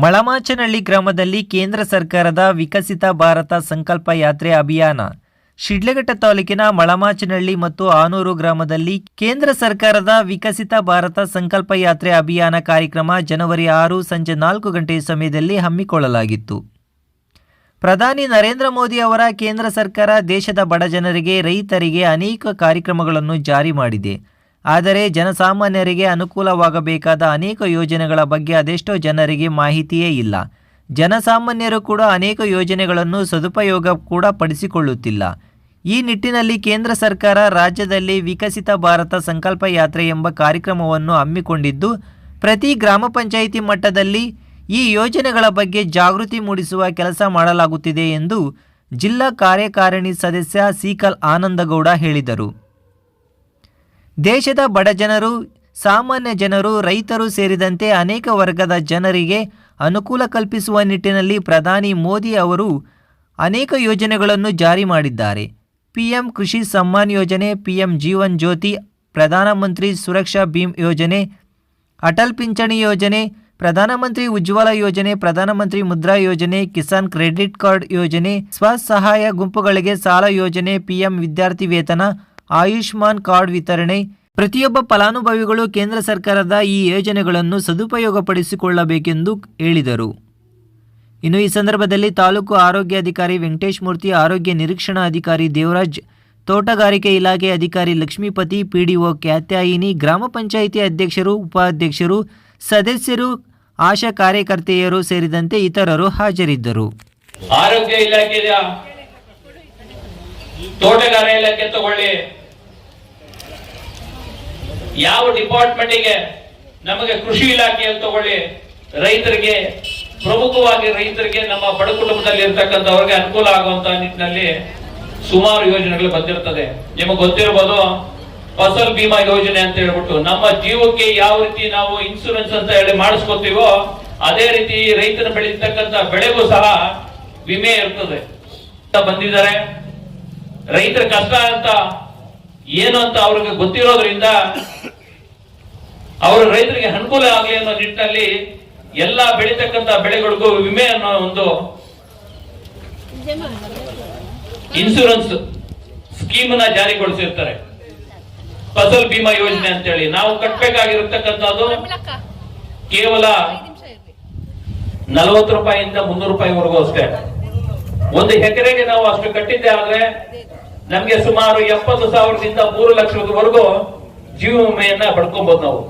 ಮಳಮಾಚನಹಳ್ಳಿ ಗ್ರಾಮದಲ್ಲಿ ಕೇಂದ್ರ ಸರ್ಕಾರದ ವಿಕಸಿತ ಭಾರತ ಸಂಕಲ್ಪ ಯಾತ್ರೆ ಅಭಿಯಾನ. ಶಿಡ್ಲಘಟ್ಟ ತಾಲೂಕಿನ ಮಳಮಾಚನಹಳ್ಳಿ ಮತ್ತು ಆನೂರು ಗ್ರಾಮದಲ್ಲಿ ಕೇಂದ್ರ ಸರ್ಕಾರದ ವಿಕಸಿತ ಭಾರತ ಸಂಕಲ್ಪ ಯಾತ್ರೆ ಅಭಿಯಾನ ಕಾರ್ಯಕ್ರಮ ಜನವರಿ ಆರು ಸಂಜೆ ನಾಲ್ಕು ಗಂಟೆ ಸಮಯದಲ್ಲಿ ಹಮ್ಮಿಕೊಳ್ಳಲಾಗಿತ್ತು. ಪ್ರಧಾನಿ ನರೇಂದ್ರ ಮೋದಿ ಅವರ ಕೇಂದ್ರ ಸರ್ಕಾರ ದೇಶದ ಬಡ ಜನರಿಗೆ, ರೈತರಿಗೆ ಅನೇಕ ಕಾರ್ಯಕ್ರಮಗಳನ್ನು ಜಾರಿ ಮಾಡಿದೆ. ಆದರೆ ಜನಸಾಮಾನ್ಯರಿಗೆ ಅನುಕೂಲವಾಗಬೇಕಾದ ಅನೇಕ ಯೋಜನೆಗಳ ಬಗ್ಗೆ ಅದೆಷ್ಟೋ ಜನರಿಗೆ ಮಾಹಿತಿಯೇ ಇಲ್ಲ. ಜನಸಾಮಾನ್ಯರು ಕೂಡ ಅನೇಕ ಯೋಜನೆಗಳನ್ನು ಸದುಪಯೋಗ ಕೂಡ ಪಡಿಸಿಕೊಳ್ಳುತ್ತಿಲ್ಲ. ಈ ನಿಟ್ಟಿನಲ್ಲಿ ಕೇಂದ್ರ ಸರ್ಕಾರ ರಾಜ್ಯದಲ್ಲಿ ವಿಕಸಿತ ಭಾರತ ಸಂಕಲ್ಪ ಯಾತ್ರೆ ಎಂಬ ಕಾರ್ಯಕ್ರಮವನ್ನು ಹಮ್ಮಿಕೊಂಡಿದ್ದು, ಪ್ರತಿ ಗ್ರಾಮ ಪಂಚಾಯಿತಿ ಮಟ್ಟದಲ್ಲಿ ಈ ಯೋಜನೆಗಳ ಬಗ್ಗೆ ಜಾಗೃತಿ ಮೂಡಿಸುವ ಕೆಲಸ ಮಾಡಲಾಗುತ್ತಿದೆ ಎಂದು ಜಿಲ್ಲಾ ಕಾರ್ಯಕಾರಿಣಿ ಸದಸ್ಯ ಸೀಕಲ್ ಆನಂದಗೌಡ ಹೇಳಿದರು. ದೇಶದ ಬಡ ಜನರು, ಸಾಮಾನ್ಯ ಜನರು, ರೈತರು ಸೇರಿದಂತೆ ಅನೇಕ ವರ್ಗದ ಜನರಿಗೆ ಅನುಕೂಲ ಕಲ್ಪಿಸುವ ನಿಟ್ಟಿನಲ್ಲಿ ಪ್ರಧಾನಿ ಮೋದಿ ಅವರು ಅನೇಕ ಯೋಜನೆಗಳನ್ನು ಜಾರಿ ಮಾಡಿದ್ದಾರೆ. ಪಿಎಂ ಕೃಷಿ ಸಮ್ಮಾನ್ ಯೋಜನೆ, ಪಿಎಂ ಜೀವನ್ ಜ್ಯೋತಿ ಪ್ರಧಾನಮಂತ್ರಿ ಸುರಕ್ಷಾ ಭೀಮ್ ಯೋಜನೆ, ಅಟಲ್ ಪಿಂಚಣಿ ಯೋಜನೆ ಪ್ರಧಾನಮಂತ್ರಿ ಉಜ್ವಲ ಯೋಜನೆ ಪ್ರಧಾನಮಂತ್ರಿ ಮುದ್ರಾ ಯೋಜನೆ, ಕಿಸಾನ್ ಕ್ರೆಡಿಟ್ ಕಾರ್ಡ್ ಯೋಜನೆ, ಸ್ವಸಹಾಯ ಗುಂಪುಗಳಿಗೆ ಸಾಲ ಯೋಜನೆ, ಪಿಎಂ ವಿದ್ಯಾರ್ಥಿ ವೇತನ ಆಯುಷ್ಮಾನ್ ಕಾರ್ಡ್ ವಿತರಣೆ. ಪ್ರತಿಯೊಬ್ಬ ಫಲಾನುಭವಿಗಳು ಕೇಂದ್ರ ಸರ್ಕಾರದ ಈ ಯೋಜನೆಗಳನ್ನು ಸದುಪಯೋಗಪಡಿಸಿಕೊಳ್ಳಬೇಕೆಂದು ಹೇಳಿದರು. ಇನ್ನು ಈ ಸಂದರ್ಭದಲ್ಲಿ ತಾಲೂಕು ಆರೋಗ್ಯಾಧಿಕಾರಿ ವೆಂಕಟೇಶ್ ಮೂರ್ತಿ, ಆರೋಗ್ಯ ನಿರೀಕ್ಷಣಾ ಅಧಿಕಾರಿ ದೇವರಾಜ್, ತೋಟಗಾರಿಕೆ ಇಲಾಖೆ ಅಧಿಕಾರಿ ಲಕ್ಷ್ಮೀಪತಿ, ಪಿಡಿಒ ಕ್ಯಾತ್ಯಾಯಿನಿ, ಗ್ರಾಮ ಪಂಚಾಯಿತಿ ಅಧ್ಯಕ್ಷರು, ಉಪಾಧ್ಯಕ್ಷರು, ಸದಸ್ಯರು, ಆಶಾ ಕಾರ್ಯಕರ್ತೆಯರು ಸೇರಿದಂತೆ ಇತರರು ಹಾಜರಿದ್ದರು. ಆರೋಗ್ಯ ಇಲಾಖೆಯ ತೋಟಗಾರಿಕೆ ಇಲಾಖೆ ತಗೊಳ್ಳಿ. ಯಾವ ಡಿಪಾರ್ಟ್ಮೆಂಟಿಗೆ ನಮಗೆ ಕೃಷಿ ಇಲಾಖೆಯಲ್ಲಿ ತಗೊಳ್ಳಿ ರೈತರಿಗೆ, ಪ್ರಮುಖವಾಗಿ ರೈತರಿಗೆ ನಮ್ಮ ಬಡ ಕುಟುಂಬದಲ್ಲಿ ಇರ್ತಕ್ಕಂಥವ್ರಿಗೆ ಅನುಕೂಲ ಆಗುವಂತ ನಿಟ್ಟಿನಲ್ಲಿ ಸುಮಾರು ಯೋಜನೆಗಳು ಬಂದಿರ್ತದೆ. ನಿಮಗೆ ಗೊತ್ತಿರಬಹುದು ಫಸಲ್ ಭೀಮಾ ಯೋಜನೆ ಅಂತ ಹೇಳ್ಬಿಟ್ಟು ನಮ್ಮ ಜೀವಕ್ಕೆ ಯಾವ ರೀತಿ ನಾವು ಇನ್ಸೂರೆನ್ಸ್ ಅಂತ ಹೇಳಿ ಮಾಡಿಸ್ಕೊತೀವೋ, ಅದೇ ರೀತಿ ರೈತನ ಬೆಳೆತಕ್ಕಂತ ಬೆಳೆಗೂ ಸಹ ವಿಮೆ ಇರ್ತದೆ. ಬಂದಿದ್ದಾರೆ. ರೈತರ ಕಷ್ಟ ಅಂತ ಏನು ಅಂತ ಅವ್ರಿಗೆ ಗೊತ್ತಿರೋದ್ರಿಂದ ಅವರು ರೈತರಿಗೆ ಅನುಕೂಲ ಆಗಲಿ ಅನ್ನೋ ನಿಟ್ಟಿನಲ್ಲಿ ಎಲ್ಲ ಬೆಳೀತಕ್ಕಂತ ಬೆಳೆಗಳಿಗೂ ವಿಮೆ ಅನ್ನೋ ಒಂದು ಇನ್ಸೂರೆನ್ಸ್ ಸ್ಕೀಮ್ನ ಜಾರಿಗೊಳಿಸಿರ್ತಾರೆ. ಫಸಲ್ ಬಿಮಾ ಯೋಜನೆ ಅಂತೇಳಿ. ನಾವು ಕಟ್ಟಬೇಕಾಗಿರತಕ್ಕಂಥದ್ದು ಕೇವಲ ನಲವತ್ತು ರೂಪಾಯಿಯಿಂದ ಮುನ್ನೂರು ರೂಪಾಯಿವರೆಗೂ ಅಷ್ಟೇ. ಒಂದು ಎಕರೆಗೆ ನಾವು ಅಷ್ಟು ಕಟ್ಟಿದ್ದೆ ಆದ್ರೆ ನಮ್ಗೆ ಸುಮಾರು ಎಪ್ಪತ್ತು ಸಾವಿರದಿಂದ ಮೂರು ಲಕ್ಷದವರೆಗೂ ಜೀವ ವಿಮೆಯನ್ನ ಪಡ್ಕೊಬಹುದು ನಾವು.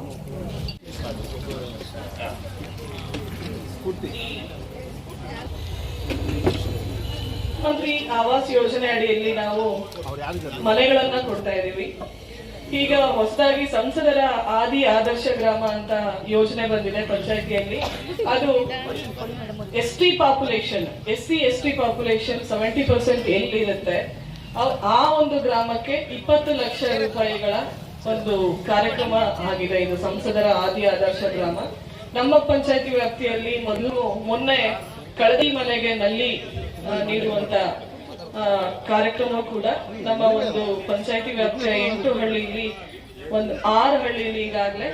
ಮಂತ್ರಿ ಆವಾಸ್ ಯೋಜನೆ ಅಡಿಯಲ್ಲಿ ನಾವು ಮನೆಗಳನ್ನ ಕೊಡ್ತಾ ಇದೀವಿ ಈಗ ಹೊಸದಾಗಿ ಸಂಸದರ ಆದಿ ಆದರ್ಶ ಗ್ರಾಮ ಅಂತ ಯೋಜನೆ ಬಂದಿದೆ ಪಂಚಾಯತಿಯಲ್ಲಿ. ಅದು S T population S C S T population seventy percent ಎಲ್ಲಿರುತ್ತೆ ಆ- ಆ ಒಂದು ಗ್ರಾಮಕ್ಕೆ ಇಪ್ಪತ್ತು ಲಕ್ಷ ರೂಪಾಯಿಗಳ ಒಂದು ಕಾರ್ಯಕ್ರಮ ಆಗಿದೆ. ಇದು ಸಂಸದರ ಆದಿ ಆದರ್ಶ ಗ್ರಾಮ. ನಮ್ಮ ಪಂಚಾಯತಿ ವ್ಯಾಪ್ತಿಯಲ್ಲಿ ಮೊದಲು ಮೊನ್ನೆ ಕಳದಿ ಮನೆಗೆ ನಲ್ಲಿ ನೀಡುವಂತ ಕಾರ್ಯಕ್ರಮ ಕೂಡ ನಮ್ಮ ಒಂದು ಪಂಚಾಯತಿ ವ್ಯಾಪ್ತಿಯ ಎಂಟು ಹಳ್ಳಿಯಲ್ಲಿ ಒಂದು ಆರು ಹಳ್ಳಿಯಲ್ಲಿ ಈಗಾಗಲೇ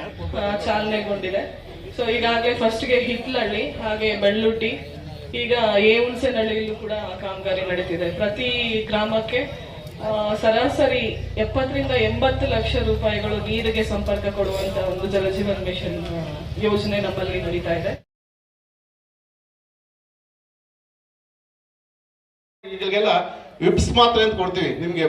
ಚಾಲನೆಗೊಂಡಿದೆ. ಸೊ ಈಗಾಗಲೇ ಫಸ್ಟ್ಗೆ ಹಿತ್ಲಹಳ್ಳಿ ಹಾಗೆ ಬೆಳ್ಳುಟ್ಟಿ ಈಗ ಎ ಹುಣಸೆನಹಳ್ಳಿಯಲ್ಲೂ ಕೂಡ ಕಾಮಗಾರಿ ನಡೀತಿದೆ. ಪ್ರತಿ ಗ್ರಾಮಕ್ಕೆ ಸರಾಸರಿ ಎಪ್ಪತ್ತರಿಂದ ಎಂಬತ್ತು ಲಕ್ಷ ರೂಪಾಯಿಗಳು ನೀರಿಗೆ ಸಂಪರ್ಕ ಕೊಡುವಂತ ಒಂದು ಜಲಜೀವನ್ ಮಿಷನ್ ಯೋಜನೆ ನಮ್ಮಲ್ಲಿ ನಡೀತಾ ಇದೆ. ವಿಪ್ಸ್ ಮಾತ್ರ ಅಂತ ಕೊಡ್ತೀವಿ. ನಿಮ್ಗೆ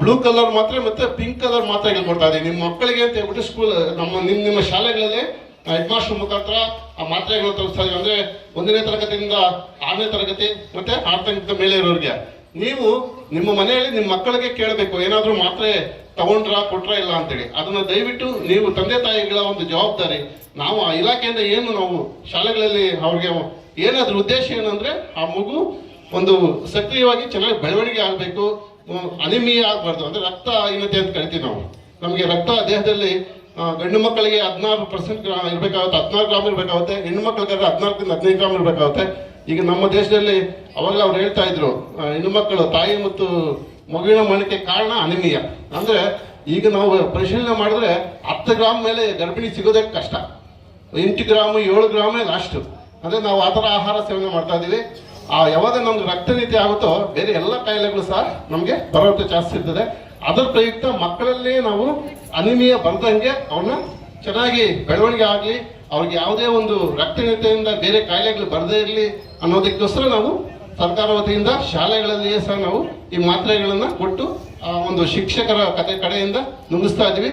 ಬ್ಲೂ ಕಲರ್ ಮಾತ್ರ ಮತ್ತೆ ಪಿಂಕ್ ಕಲರ್ ಮಾತ್ರ ಇಲ್ಲಿ ಕೊಡ್ತಾ ಇದೀವಿ. ನಿಮ್ಮ ಮಕ್ಕಳಿಗೆ ಅಂತ ಹೇಳ್ಬಿಟ್ಟು ಸ್ಕೂಲ್ ನಮ್ಮ ನಿಮ್ಮ ನಿಮ್ಮ ಶಾಲೆಗಳಲ್ಲಿ ಹೆಡ್ ಮಾಸ್ಟರ್ ಮುಖಾಂತರ ಆ ಮಾತ್ರೆಗಳು ತಲುಪಿಸ್ತಾ ಇದೀವಿ ಅಂದ್ರೆ ಒಂದನೇ ತರಗತಿಯಿಂದ ಆರನೇ ತರಗತಿ ಮತ್ತೆ ಆರು ತರಗತಿ ಮೇಲೆ ಇರೋರಿಗೆ. ನೀವು ನಿಮ್ಮ ಮನೆಯಲ್ಲಿ ನಿಮ್ಮ ಮಕ್ಕಳಿಗೆ ಕೇಳಬೇಕು, ಏನಾದರೂ ಮಾತ್ರೆ ತಗೊಂಡ್ರ, ಕೊಟ್ರ ಇಲ್ಲ ಅಂತೇಳಿ. ಅದನ್ನ ದಯವಿಟ್ಟು ನೀವು ತಂದೆ ತಾಯಿಗಳ ಒಂದು ಜವಾಬ್ದಾರಿ. ನಾವು ಆ ಇಲಾಖೆಯಿಂದ ಏನು ನಾವು ಶಾಲೆಗಳಲ್ಲಿ ಅವ್ರಿಗೆ ಏನಾದ್ರೂ ಉದ್ದೇಶ ಏನಂದ್ರೆ ಆ ಮಗು ಒಂದು ಸಕ್ರಿಯವಾಗಿ ಚೆನ್ನಾಗಿ ಬೆಳವಣಿಗೆ ಆಗಬೇಕು, ಅನಿಮಿಯ ಆಗಬಾರ್ದು. ಅಂದ್ರೆ ರಕ್ತ ಹೀನತೆ ಅಂತ ಕರಿತೀವಿ ನಾವು. ನಮಗೆ ರಕ್ತ ದೇಹದಲ್ಲಿ ಗಂಡು ಮಕ್ಕಳಿಗೆ ಹದಿನಾರು ಪರ್ಸೆಂಟ್ ಇರಬೇಕಾಗುತ್ತೆ ಹದಿನಾರು ಗ್ರಾಮ್ ಇರಬೇಕಾಗುತ್ತೆ, ಹೆಣ್ಣು ಮಕ್ಕಳಿಗೆ ಹದಿನಾಲ್ಕರಿಂದ ಹದಿನೈದು ಗ್ರಾಮ್ ಇರಬೇಕಾಗುತ್ತೆ. ಈಗ ನಮ್ಮ ದೇಶದಲ್ಲಿ ಅವಾಗ ಅವ್ರು ಹೇಳ್ತಾ ಇದ್ರು ಹೆಣ್ಣು ಮಕ್ಕಳು ತಾಯಿ ಮತ್ತು ಮಗುವಿನ ಮರಣಕ್ಕೆ ಕಾರಣ ಅನಿಮೀಯ. ಅಂದ್ರೆ ಈಗ ನಾವು ಪರಿಶೀಲನೆ ಮಾಡಿದ್ರೆ ಹತ್ತು ಗ್ರಾಮ್ ಮೇಲೆ ಗರ್ಭಿಣಿ ಸಿಗೋದೇ ಕಷ್ಟ. ಎಂಟು ಗ್ರಾಮ್, ಏಳು ಗ್ರಾಮೇ ಲಾಸ್ಟು ಅಂದ್ರೆ ನಾವು ಆ ಥರ ಆಹಾರ ಸೇವನೆ ಮಾಡ್ತಾ ಇದ್ದೀವಿ. ಆ, ಯಾವಾಗ ನಮ್ಗೆ ರಕ್ತ ನೀತಿ ಆಗುತ್ತೋ, ಬೇರೆ ಎಲ್ಲ ಕಾಯಿಲೆಗಳು ಸಹ ನಮಗೆ ಬರೋದು ಜಾಸ್ತಿ ಇರ್ತದೆ ಅದರ ಪ್ರಯುಕ್ತ ಮಕ್ಕಳಲ್ಲೇ ನಾವು ಅನಿಮಿಯ ಬರ್ದಂಗೆ ಅವನ್ನ ಚೆನ್ನಾಗಿ ಬೆಳವಣಿಗೆ ಆಗಲಿ, ಅವ್ರಿಗೆ ಯಾವುದೇ ಒಂದು ರಕ್ತಹೀನತೆಯಿಂದ ಬೇರೆ ಕಾಯಿಲೆಗಳು ಬರದೇ ಇರಲಿ ಅನ್ನೋದಕ್ಕೋಸ್ಕರ ನಾವು ಸರ್ಕಾರ ವತಿಯಿಂದ ಶಾಲೆಗಳಲ್ಲಿಯೇ ಸಹ ನಾವು ಈ ಮಾತ್ರೆಗಳನ್ನು ಕೊಟ್ಟು ಆ ಒಂದು ಶಿಕ್ಷಕರ ಕತೆ ಕಡೆಯಿಂದ ನುಂಗಿಸ್ತಾ ಇದ್ದೀವಿ.